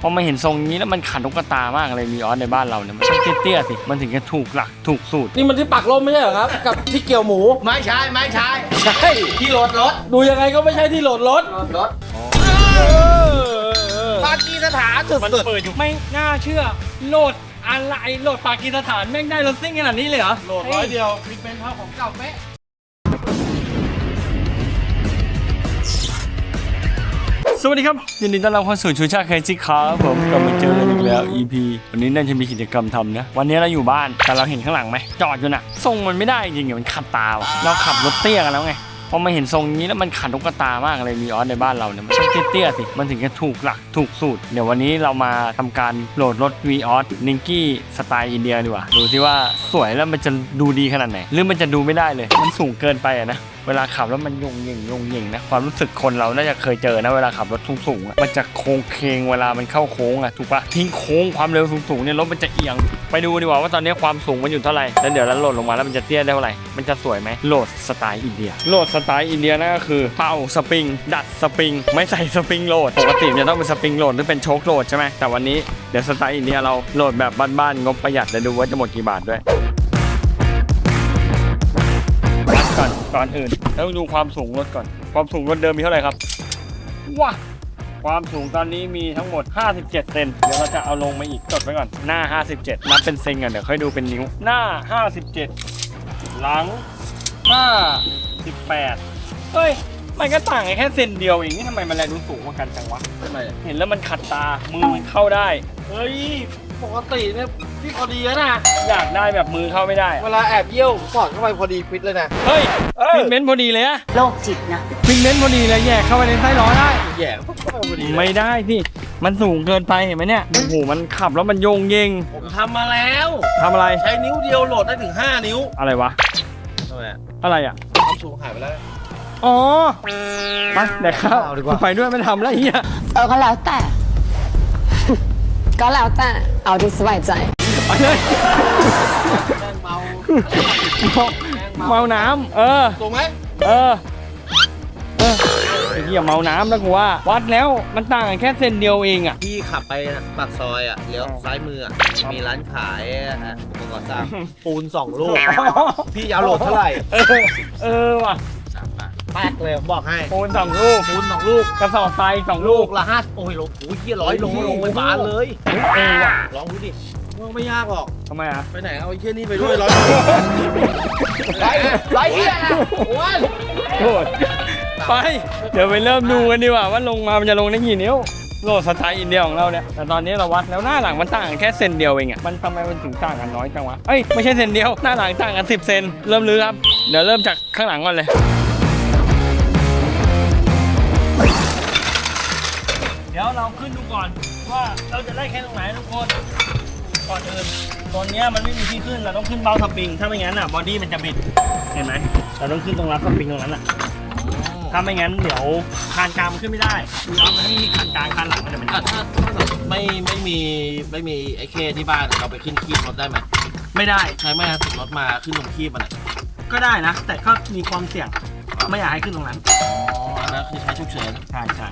พอมาเห็นทรงนี้แล้วมันขัดลูกตามากเลยวีออสในบ้านเราเนี่ยมันต้องเตี้ยๆสิมันถึงจะถูกหลักถูกสูตร นี่มันที่ปักลมไม่ใช่เหรอครับ กับที่เกี่ยวหมู ไม่ใช่ไม่ใช่ใช่ที่รถรถดูยังไงก็ไม่ใช่ที่โหลดรถรถเออปากีสถานสุมันดเปิดอยู่ไม่น่าเชื่อโหลดอะไรโหลดปากีสถานแม่งได้รถซิ่งขนาดนี้เลยเหรอโหลดร้อยเดียวมีเป็นเท่าของเก่าเป๊ะ สวัสดีครับยินดีต้อนรับเข้าสู่ชูชาติเคจิครับผมกลับมาเจอกันอีกแล้ว EP วันนี้น่าจะมีกิจกรรมทำนะ วันนี้เราอยู่บ้านแต่เราเห็นข้างหลังไหมจอดอยู่น่ะทรงมันไม่ได้จริงๆมันขัดตาว่ะเราขับรถเตี้ยกันแล้วไงพอมาเห็นทรงนี้แล้วมันขัดลูกตามากเลยวีออสในบ้านเราเนี่ยมันต้องเตี้ยสิมันถึงจะถูกหลักถูกสูตร เดี๋ยววันนี้เรามาทำการโหลดรถวีออสนิงกี้สไตล์อินเดียดีกว่าดูสิว่าสวยแล้วมันจะดูดีขนาดไหนหรือมันจะดูไม่ได้เลย มันสูงเกินไปอะนะ เวลาขับแล้วมันยงเย่งยงเย่งนะความรู้สึกคนเราน่าจะเคยเจอนะเวลาขับรถสูงๆอะมันจะโค้งเคงเวลามันเข้าโค้งอะถูกปะทิ้งโค้งความเร็วสูงๆเนี่ยรถมันจะเอียง ไปดูดีกว่าว่าตอนนี้ความสูงมันอยู่เท่าไหร่แล้วเดี๋ยวเราโหลดลงมาแล้วมันจะเตี้ยได้เท่าไหร่มันจะสวยไหมโหลดสไตล์อินเดียโหลดสไตล์อินเดียนั่นก็คือเป่าสปริง ดัดสปริง ไม่ใส่สปริงโหลดปกติมันจะต้องเป็นสปริงโหลดหรือเป็นโชคโหลดใช่ไหมแต่วันนี้เดี๋ยวสไตล์อินเดียเราโหลดแบบบ้านๆงบประหยัดเดี๋ยวดูว่าจะหมดกี่บาทด้วย ก่อนก่อนอื่นแล้วดูความสูงรถก่อน ความสูงรถเดิมมีเท่าไหร่ครับว้าความสูงตอนนี้มีทั้งหมด 57 เซน เดี๋ยวเราจะเอาลงมาอีกจดไว้ก่อน หน้า 57 นับเป็นเซนกันเดี๋ยวค่อยดูเป็นนิ้ว หน้า 57 หลัง 58 เฮ้ย มันก็ต่างกันแค่เซนเดียวเองนี่ทำไมมันแลดูสูงกว่ากันจังวะทำไมเห็นแล้วมันขัดตา มือมันเข้าได้ เฮ้ย ปกติเนี่ยพี่พอดีแล้วนะ อยากได้แบบมือเข้าไม่ได้เวลาแอบเยี่ยวสอดเข้าไปพอดีฟิตเลยนะ เฮ้ยเออ ฟิตเมนต์พอดีเลยอะโรคจิตนะ ฟิตเมนต์พอดีเลยแยกเข้าไปในไส้ล้อได้ แย่เข้าไปพอดีเลยไม่ได้พี่ มันสูงเกินไปเห็นไหมเนี่ย โอ้โห มันขับแล้วมันโยงเยงผมทำมาแล้ว ทำอะไร ใช้นิ้วเดียวโหลดได้ถึง 5 นิ้วอะไรวะ ทำไมอะอะไรอะ ความสูงหายไปแล้ว อ๋อ ไปเดี๋ยวเข้าเอาดีกว่า ไปด้วยไม่ทำแล้วเฮีย เออก็แล้วแต่ ก็แล้วแต่เอาที่สบายใจ ไปเลยแม่งเมาเมาเมาน้ำเออ ถูกไหมเออ เออไอ้เหี้ยเมาน้ำแล้วกูว่า วัดแล้วมันต่างกันแค่เซนเดียวเองอะ พี่ขับไปปากซอยอะเลี้ยวซ้ายมืออะมีร้านขายอะอุปกรณ์สร้างปูนสองลูก พี่ยาวโหลดเท่าไหร่ เออ เออว่ะ แป๊กเลยผมบอกให้ปูนสองลูกปูนสองลูกกระสอบทรายสองลูลูกกละห้าโอ้ยโลโอ้ยเฮียร้อยโลลงไปบานเลยเออว่ะลองดูดิไม่ยากหรอก ทำไมอะ ไปไหนเอาไอ้เชี่ยนี่ไปด้วยร้อยโลร้อยร้อยเฮียนะโอ้ยโทษไป เดี๋ยวไปเริ่มดูกันดีกว่าว่าลงมามันจะลงได้กี่นิ้ว โหลดสไตล์อินเดียของเราเนี่ย แต่ตอนนี้เราวัดแล้วหน้าหลังมันต่างกันแค่เซนเดียวเองอะมันทำไมมันถึงต่างกันน้อยจังวะ เอ้ยไม่ใช่เซนเดียว หน้าหลังต่างกัน10เซน เริ่มลื้อครับ เดี๋ยวเริ่มจากข้างหลังก่อนเลย ดี๋ยวเราขึ้นดูก่อนว่าเราจะได้แค่ตรงไหนทุกคน ก่อนอื่นตอนเนี้ยมันไม่มีที่ขึ้นเราต้องขึ้นเบาสปริง ถ้าไม่งั้นอะบอดี้มันจะบิดเห็นไหมเราต้องขึ้นตรงรับสปริงตรงนั้นอะถ้าไม่งั้นเดี๋ยวคานกลางมันขึ้นไม่ได้เราไม่มีคานกลางคานหลังมันจะเป็นถ้าถ้าถ้าไม่ไม่มีไม่มีไอ้เคที่บ้านเราไปขึ้นคีบรถได้ไหมไม่ได้ใช้ไม่ทันติดรถมาขึ้นตรงคีบมันอะก็ได้นะ แต่ก็มีความเสี่ยงไม่อยากให้ขึ้นตรงนั้นอ๋ออันนั้นคือใช้ฉุกเฉินใช่ใช่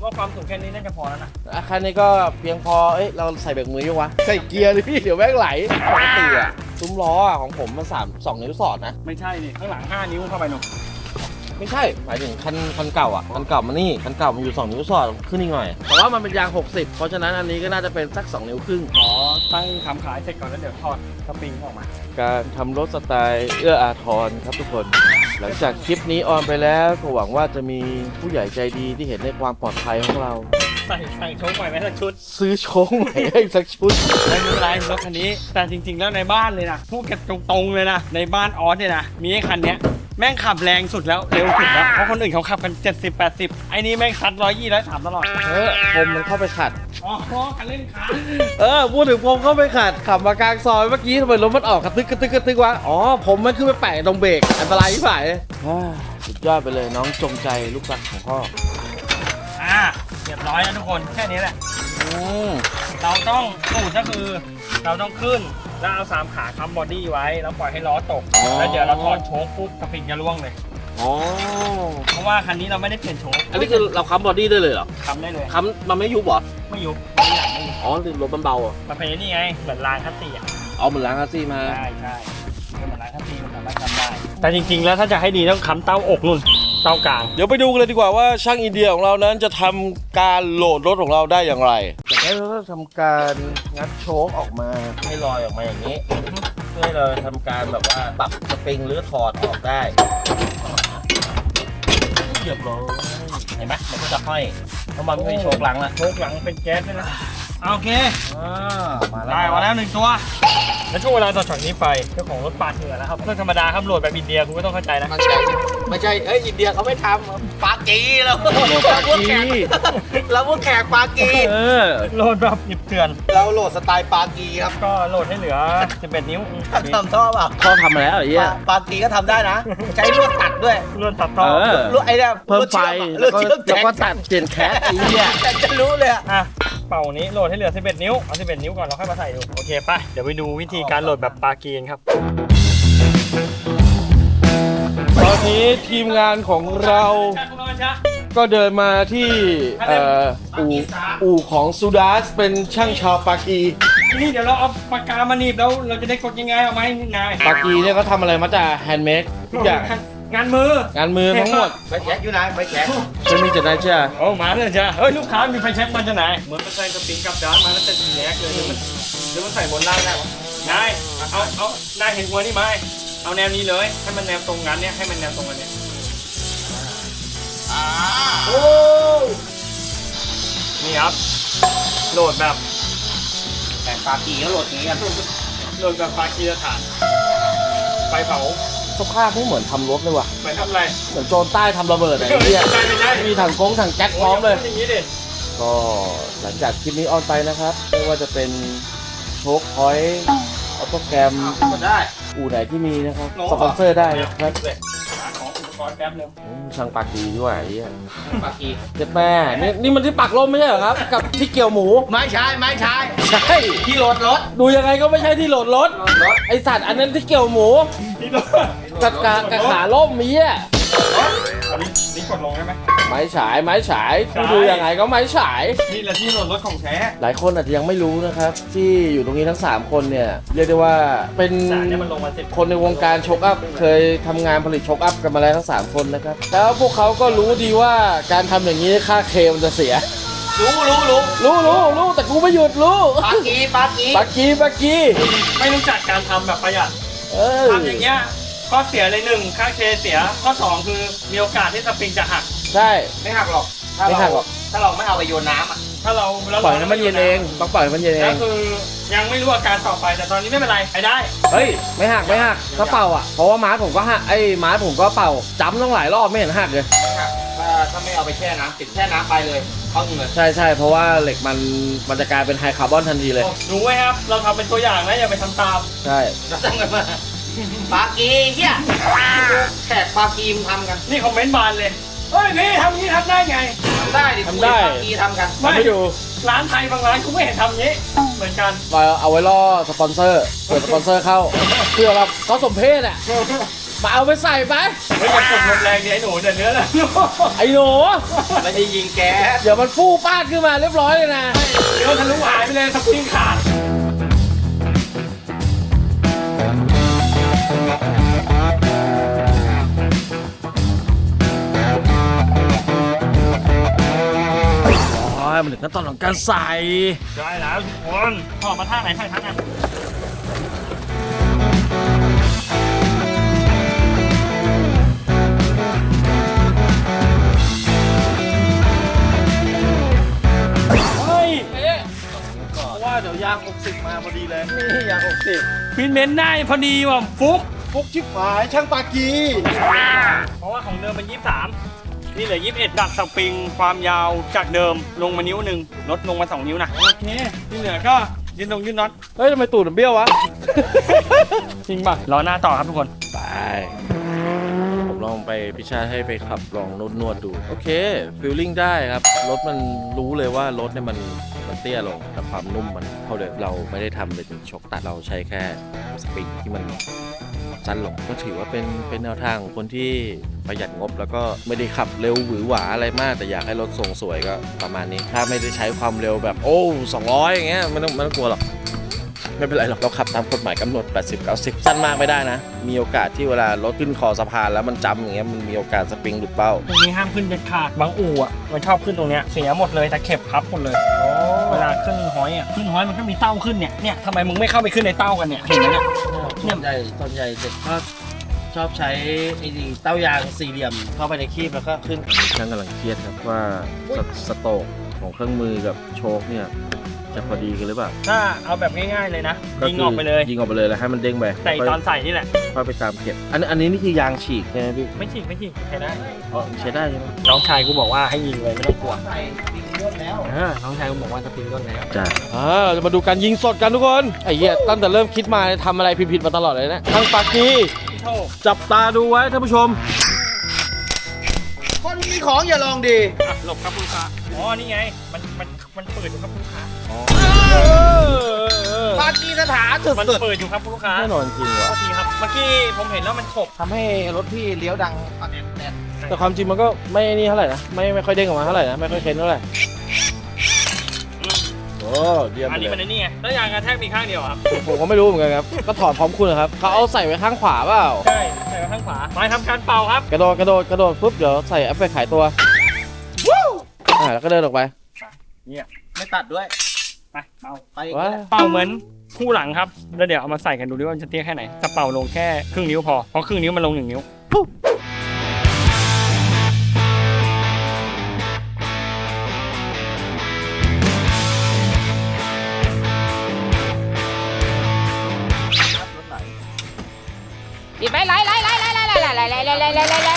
ผมว่าความสูงแค่นี้น่าจะพอแล้วนะอาคันนี้ก็เพียงพอ เอ้ย เราใส่เบรกมือยังวะ ใส่เกียร์เลยพี่ เดี๋ยวแม่งไหลปกติอะซุ้มล้ออะของผมมันสามสองนิ้วสอดนะ ไม่ใช่นี่ข้างหลัง 5 นิ้วเข้าไปหนูไม่ใช่ หมายถึงคันคันเก่าอะ คันเก่ามันนี่คันเก่ามันอยู่ 2 นิ้วสอดขึ้นอีกหน่อย แต่ว่ามันเป็นยาง 60 เพราะฉะนั้นอันนี้ก็น่าจะเป็นสัก 2 นิ้วครึ่ง ขอตั้งคำขายเสร็จก่อนแล้วเดี๋ยวถอดสปริงออกมา การทำรถสไตล์เอื้ออาทรครับทุกคน หลังจากคลิปนี้ออนไปแล้วก็หวังว่าจะมีผู้ใหญ่ใจดีที่เห็นในความปลอดภัยของเราใส่ใส่โชว์ใหม่ไหมสักชุดซื้อโชว์ใหม่ให้สักชุด ไม่เป็นไรรถคันนี้ แต่จริง ๆ แล้วในบ้านเลยนะพูดกันตรงๆเลยนะในบ้านออสเนี่ยนะมีไอ้คันเนี้ย แม่งขับแรงสุดแล้วเร็วสุดแล้วเพราะคนอื่นเขาขับกัน 70 80ไอ้นี่แม่งซัดร้อยยี่ร้อยสามตลอดเออผมมันเข้าไปขัด อ๋อคันเล่นขาเออพูดถึงผมเข้าไปขัดขับมากลางซอยเมื่อกี้ทำไมรถมันออกกระตึกกระตึกกระตึกวะอ๋อผมมันขึ้นไปแปะตรงเบรกอันตรายที่ฝ่ายสุดยอดไปเลยน้องจงใจลูกรักของพ่ออ่าเรียบร้อยแล้วทุกคนแค่นี้แหละอืมเราต้องสูตรก็คือเราต้องขึ้น แล้วเอาสามขาค้ำบอดี้ไว้แล้วปล่อยให้ล้อตกแล้วเดี๋ยวเราถอดโชคปุ๊บสปริงจะล่วงเลย อ๋อ เพราะว่าคันนี้เราไม่ได้เปลี่ยนโชคอันนี้คือเราค้ำบอดี้ได้เลยเหรอ ทำได้เลย ค้ำมันไม่ยุบเหรอ ไม่ยุบอ๋อรถมันเบาอะมันเป็นไอ้นี่ไงเหมือนรางคัสซี่อะเอาเหมือนล้างคัสซี่มาใช่ใช่เหมือนรางคัสซี่มันสามารถทำได้ แต่จริงๆ แล้วถ้าจะให้ดีต้องค้ำเต้าอกนุ่นเต้ากลาง เดี๋ยวไปดูกันเลยดีกว่าว่าช่างอินเดียของเรานั้นจะทำการโหลดรถของเราได้อย่างไร จากนั้นเราก็ทำการงัดโชคออกมา ให้ลอยออกมาอย่างนี้ เพื่อให้เราทำการแบบว่าปรับสปริงหรือถอดออกได้เรียบร้อยเห็นไหมมันก็จะห้อยเพราะมันไม่มีโชกหลังละโชคหลังเป็นแก๊สด้วยนะโอเค อ่ามาแล้วได้มาแล้วหนึ่งตัว แล้วช่วงเวลาต่อจากนี้ไปเจ้าของรถปาดเหงื่อแล้วครับเรื่องธรรมดาครับโหลดแบบอินเดียคุณไม่ต้องเข้าใจนะ มันใจ ไม่ใช่ เอ้ยอินเดียเขาไม่ทำปากีแล้วปากีเราพวกแขกปากี เออ โหลดแบบหยิบเถื่อน เราโหลดสไตล์ปากีครับ ก็โหลดให้เหลือ 11 นิ้วทำท่อเปล่าเขาทำมาแล้วไอ้เหี้ยปาปากีก็ทำได้นะ ใช้ลวดตัดด้วยเลื่อนตัดต่อเออ ลวดไอ้เนี่ยเพิ่มไฟลแล้ววดก็เชื่อมแล้วก็ตัดเปลี่ยนแคสไอ้เหี้ยแต่จะรู้เลยอะอะเป่านี้โหลดให้เหลือ 11 นิ้ว เอา 11 นิ้วก่อนเราค่อยมาใส่ดู โอเคไปเดี๋ยวไปดูวิธีการโหลดแบบปากีนครับต อนนี้ทีมงานของเราก็เดินมาที่เอ่ออู่อู่ของซูดาสเป็นช่างชาวปากีทีนี้เดี๋ยวเราเอาปากกามาหนีบแล้วเราจะได้กดยังไงเอาไหมนายปากีเนี่ยเขาทำอะไรมาจากแฮนด์เมดทุกอย่างงานมืองานมือทั้งหมดไปแช็คอยู่ไหนไปแช็คจะมีจะได้เชื่อโอ้มาเลยจ้ะเฮ้ยลูกค้ามีไฟแช็กมาจากไหนเหมือนมันใส่สปริงกลับด้านมาแล้วจะแยกเลยหรือมันหรือมันใส่บนล่างได้ปะนายเอาเอานายเห็นหัวนี่ไหม เอาแนวนี้เลยให้มันแนวตรงกันเนี่ยให้มันแนวตรงกันเนี่ยโอ้นี่ครับโหลดแบบแต่ปากีก็โหลดอย่างนี้กันโหลดแบบปากีสถานไฟเผาสภาพไม่เหมือนทำรถเลยว่ะเหมือนทำอะไรเหมือนโจรใต้ทำระเบิดอะไรเงี้ยใช่ไม่ใช่มีถังกงถังแก๊สพร้อมเลยอย่างนี้ดิก็หลังจากคลิปนี้ออนไปนะครับ ไม่ว่าจะเป็นโชคพอยต์ออโตแกรมกดได้ อู่ไหนที่มีนะครับสปอนเซอร์ได้นะครับหาของอุปกรณ์แป๊บนึงอืมช่างปากดีด้วยไอ้เหี้ยปากีเจ็ดแม่นี่นี่มันที่ปักลมไม่ใช่เหรอครับ กับที่เกี่ยวหมู ไม่ใช่ไม่ใช่ใช่ที่โหลดรถ ดูยังไงก็ไม่ใช่ที่โหลดรถรถไอสัตว์อันนั้นที่เกี่ยวหมูนี่โหลดกับกากับขาล่มมีอะอันนี้นี่กดลงได้ไหม ไม้ฉายไม้ฉายดูดูยังไงก็ไม้ฉาย นี่แหละที่โหลดรถของแท้ หลายคนอาจจะยังไม่รู้นะครับ ที่อยู่ตรงนี้ทั้ง 3 คนเนี่ย เรียกได้ว่าเป็นสารเนี่ยมันลงมาสิบคนในวงการชกอัพ เคยทำงานผลิตชกอัพกันมาแล้วทั้ง 3 คนนะครับ แล้วพวกเขาก็รู้ดีว่าการทำอย่างนี้ค่าเคมันจะเสีย รู้รู้รู้รู้รู้รู้แต่กูไม่หยุดรู้ปากีปากีปักกี้ปักกี้ไม่รู้จักการทำแบบประหยัดเออ ทำอย่างเงี้ยข้อเสียเลยหนึ่งค่าเคเสียข้อสองคือมีโอกาสที่สปริงจะหัก ใช่ ไม่หักหรอก ถ้าไม่หักหรอก ถ้าเราไม่เอาไปโยนน้ำอะ ถ้าเราแล้วปล่อยให้มันเย็นเองต้องปล่อยให้มันเย็นเอแล้วงคือยังไม่รู้อาการต่อไปแต่ตอนนี้ไม่เป็นไรไปได้ เฮ้ยไม่หักไม่หักถ้าเป่าอะเพราะว่าม้าผมก็หักไอ้ม้าผมก็เป่าจ้ำต้องหลายรอบไม่เห็นหักเลยไม่หักถ้าถ้าไม่เอาไปแช่น้ำติดแช่น้ำไปเลยเข้าเลยใช่ใช่เพราะว่าเหล็กมันมันจะกลายเป็นไฮคาร์บอนทันทีเลยรู้ไว้ครับ เราทำเป็นตัวอย่างนะอย่าไปทำตาม ใช่จะตั้งกันมาปากีเฮียแขกปากีมนทำกัน นี่คอมเมนต์บานเลย เฮ้ยนี่ทำนี้ทำได้ไง ทำได้ดิคุยปากีทำกันทำให้ดูร้านไทยบางร้านกูไม่เห็นทำอย่างนี้ เหมือนกันเราเอาไว้ล่อสปอนเซอร์เปิดสปอนเซอร์เข้าเพื่อเราเขาสมเพศอะมาเอาไปใส่ไปเฮ้ยอย่ากดลมแรงดิไอ้หนูเดี๋ยวเนื้อเลยไอ้หนูไม่ได้ยิงแก๊สเดี๋ยวมันฟู่ฟาดขึ้นมาเรียบร้อยเลยนะเดี๋ยวทะลุหายไปเลยสปริงขาด มันถึงขั้นตอนของการใส่ได้แล้วทุกคนออกมาท่าไหนท่าท่านั้นเฮ้ยว่าเดี๋ยวยาง60มาพอดีเลยนี่ยาง60ฟินเมนต์ได้พอดีว่ะฟุกฟุกชิบหายช่างปากี เพราะว่าของเดิมเป็น 23 นี่เหลือ 21 ดัดสปริงความยาวจากเดิมลงมานิ้วหนึ่งลดลงมา 2 นิ้วนะ โอเค ที่เหลือก็ยืนตรงยืนน็อต เฮ้ยทำไมตูดมันเบี้ยววะ จริงป่ะ รอหน้าต่อครับทุกคน ไป ผมลองไปพิชาให้ไปขับลองนวดนวดๆดู โอเคฟิลลิ่งได้ครับ รถมันรู้เลยว่ารถเนี่ยมันมันเตี้ยลง แต่ความนุ่มมันเท่าเดิมเราไม่ได้ทำเป็นชกตัดเราใช้แค่สปริงที่มัน สั้นลงก็ถือว่าเป็นเป็นแนวทางของคนที่ประหยัดงบ แล้วก็ไม่ได้ขับเร็วหวือหวาอะไรมาก แต่อยากให้รถทรงสวยก็ประมาณนี้ ถ้าไม่ได้ใช้ความเร็วแบบโอ้200 อย่างเงี้ยไม่ต้องไม่ต้องกลัวหรอกไม่เป็นไรหรอกเราขับตามกฎหมายกำหนด 80 90 สั้นมากไม่ได้นะ มีโอกาสที่เวลารถขึ้นคอสะพานแล้วมันจำอย่างเงี้ยมันมีโอกาสสปริงหลุดเป้าตรงนี้ห้ามขึ้นเด็ดขาดบางอู่อะมันชอบขึ้นตรงเนี้ยเสียหมดเลยตะเข็บพับหมดเลย เวลาขึ้นหอยอะขึ้นหอยมันก็มีเต้าขึ้นเนี่ยเนี่ยทำไมมึงไม่เข้าไปขึ้นในเต้ากันเนี่ยเห็นไหมเนี่ยส่วนใหญ่ส่วนใหญ่เด็กก็ชอบใช้ไอ้นี่เต้ายางสี่เหลี่ยมเข้าไปในคีบแล้วก็ขึ้นช่างกำลังเครียดครับว่าสสโตรกของเครื่องมือกับโชคเนี่ยจะพอดีกันหรือเปล่าถ้าเอาแบบง่ายๆเลยนะยิงออกไปเลยยิงออกไปเลยแล้วให้มันเด้งไปใส่ตอนใส่นี่แหละค่อยไปตามเก็บอันอันนี้นี่คือยางฉีกใช่ไหมพี่ไม่ฉีกไม่ฉีกใช้ได้อ๋อใช้ได้ใช่ไหมน้องชายกูบอกว่าให้ยิงเลยไม่ต้องกลัว ใส่ปิงรวดแล้วเออน้องชายกูบอกว่าสปริงต้นแล้วจ้าอ่าเราจะมาดูการยิงสดกันทุกคนไอ้เหี้ยตั้งแต่เริ่มคิดมาทำอะไรผิดๆมาตลอดเลยนะทางปากกีพี่โทจับตาดูไว้ท่านผู้ชม คนมีของอย่าลองดีอะหลบครับคุณลูกค้าอ๋อ นี่ไง มันมันมันเปิดอยู่ครับคุณลูกค้าปากีสถานสุมันดเปิดอยู่ครับคุณลูกค้าแน่นอนจริงโทว่ะษทีครับ เมื่อกี้ผมเห็นแล้วมันขบๆทำให้รถพี่เลี้ยวดังอัดแอดแอด แต่ความจริงมันก็ไม่นี่เท่าไหร่นะไม่ไม่ค่อยเด้งออกมาเท่าไหร่นะไม่ค่อยเค้นเท่าไหร่โอ้เยี่ยมอันเลนี้ยมันไอ้นี่ไงแล้วยางกระแทกมีข้างเดียวครับผมก็ไม่รู้เหมือนกันครับ ก็ถอดพร้อมคุณนะครับ เขาเอาใส่ไว้ข้างขวาเปล่า ใช่ใส่ไว้ข้างขวามาทำการเป่าครับกระโดดกระโดดกระโดดปุ๊บเดี๋ยวใส่แอปไปขายตัวอ่าแล้วก็เดินออกไปไม่ตัดด้วย ไปเป่าไปอีกว้าแล้วเป่าเหมือนคู่หลังครับแล้วเดี๋ยวเอามาใส่กันดูดิว่ามันจะเตี้ยแค่ไหนจะเป่าลงแค่ครึ่งนิ้วพอเพราะครึ่งนิ้วมันลงหนึ่งนิ้วบี ไล่ไล่ไล่ไล่ไล่ไล่ไล่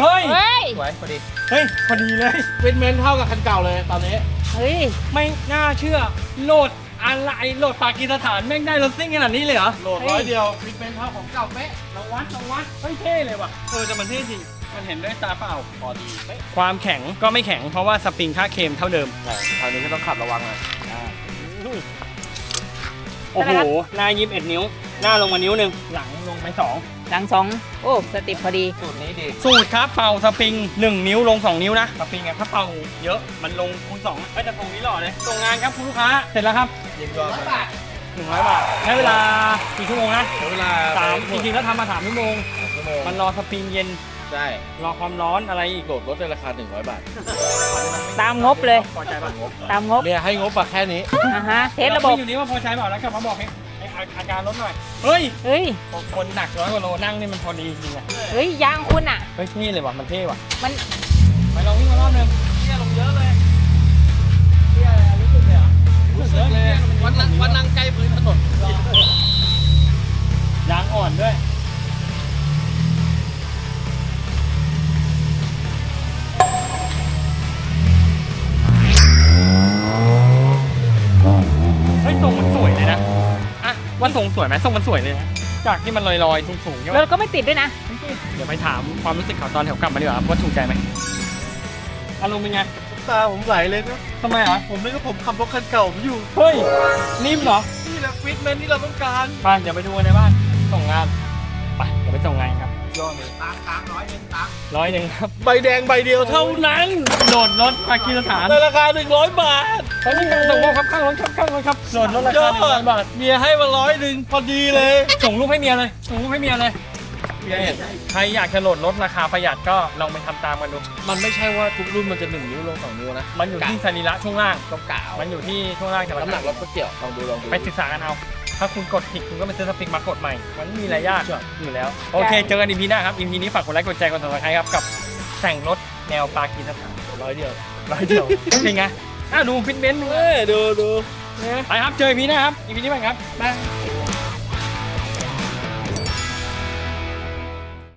เฮ้ย เฮ้ย สวยพอดี เฮ้ย พอดีเลยเป็นเมนเท่ากับคันเก่าเลยตอนนี้ เฮ้ย ไม่น่าเชื่อ โหลดอะไรโหลดปากีสถานแม่งได้รถซิ่งขนาดนี้เลยเหรอ โหลดร้อยเดียวเป็นเมนเท่าของเก่าเป๊ะเราวัดเราวัดเฮ้ยเท่เลยว่ะเออแต่มันเท่จริงมันเห็นด้วยตาเปล่าพอดีเป๊ะความแข็งก็ไม่แข็งเพราะว่าสปริงค่าเคมเท่าเดิมแต่คราวนี้ก็ต้องขับระวังหน่อยโอ้โหหน้ายิบเอ็ดนิ้ว หน้าลงมานิ้วหนึ่งหลังลงไปสอง หลังสองโอ้สติปพอดี สูตรนี้ดี สูตรครับเป่าสปริง 1 นิ้วลง 2 นิ้วนะสปริงอะถ้าเป่าเยอะมันลงคูณ2ก็จะตรงนี้หล่อเลยส่งงานครับคุณลูกค้าเสร็จแล้วครับยิงยอดเลย100บาทใช้เวลากี่ชั่วโมงนะเดี๋ยวเวลาสามจริงๆแล้วทำมาสามชั่วโมง ชั่วโมงมันรอสปริงเย็นใช่รอความร้อนอะไรอีกโหลดรถในราคา 100 บาทตามงบเลย พอใจป่ะตามงบเนี่ยให้งบมาแค่นี้อะฮะเทสระบบอยู่นี้ว่าพอใจเปล่าแล้วกลับมาบอกให้ให้ อาอาการลดหน่อย เฮ้ยเฮ้ย คนหนักร้อยกว่าโลนั่งนี่มันพอดีจริงอะเฮ้ยยางคุณอะ เฮ้ยเท่เลยว่ะมันเท่ว่ะ มัน ไปลองวิ่งมารอบหนึงเที่ยลงเยอะเลยเที่ยอะไรอะรู้สึกเลยเหรอรู้สึกเลยวันนั่งวันนั่งใกล้พื้นถนนยางอ่อนด้วย ทรงสวยไหมทรงมันสวยเลยนะจากที่มันลอยๆสูงๆใช่ไหมแล้วก็ไม่ติดด้วยนะ เดี๋ยวไปถามความรู้สึกเขาตอนแถวกลับมาดีกว่าว่าถูกใจไหมอารมณ์เป็นไงตาผมไหลเลยนะทำไมอะผมนึกว่าผมขับรถคันเก่าผมอยู่เฮ้ยนิ่มเหรอนี่แหละฟิตเมนที่เราต้องการไปเดี๋ยวไปดูกันในบ้านส่งงานไปเดี๋ยวไปส่งงานครับยอดเลยตามตามร้อยหนึ่งตามร้อยหนึ่งครับใบแดงใบเดียวเท่านั้นโหลดรถปากีสถานในราคา100บาทตอนนี้การส่งมอบครับข้างรถครับข้างรถครับโหลดรถราคาหนึ่งร้อยบาทเมียให้มาร้อยหนึ่งพอดีเลย ส่งรูปให้เมียเลย ส่งรูปให้เมียเลยเมียเห็นใครอยากจะโหลดรถราคาประหยัดก็ลองไปทำตามกันดู มันไม่ใช่ว่าทุกรุ่นมันจะ1นิ้วลง2นิ้วนะมันอยู่ที่สรีระช่วงล่าง ต้องกะเอามันอยู่ที่ช่วงล่างแต่ละน้ำหนักรถก็เกี่ยวลองดูลองดูไปศึกษากันเอา ถ้าคุณกดผิดคุณก็ไปซื้อสปริงมากดใหม่ มันไม่มีอะไรยากอยู่แล้ว โอเค เจอกันอีพีหน้าครับอีพีนี้ฝากกดไลค์กดแชร์กดติดตามครับกับแต่งรถแนวปากีสถานร้อยเดียวร้อยเดียวเป็นไงอะดูฟิตเมนต์ดู เอ้ยดูดู ไปครับเจอพีหน้าครับอีพีนี้ไปครับไป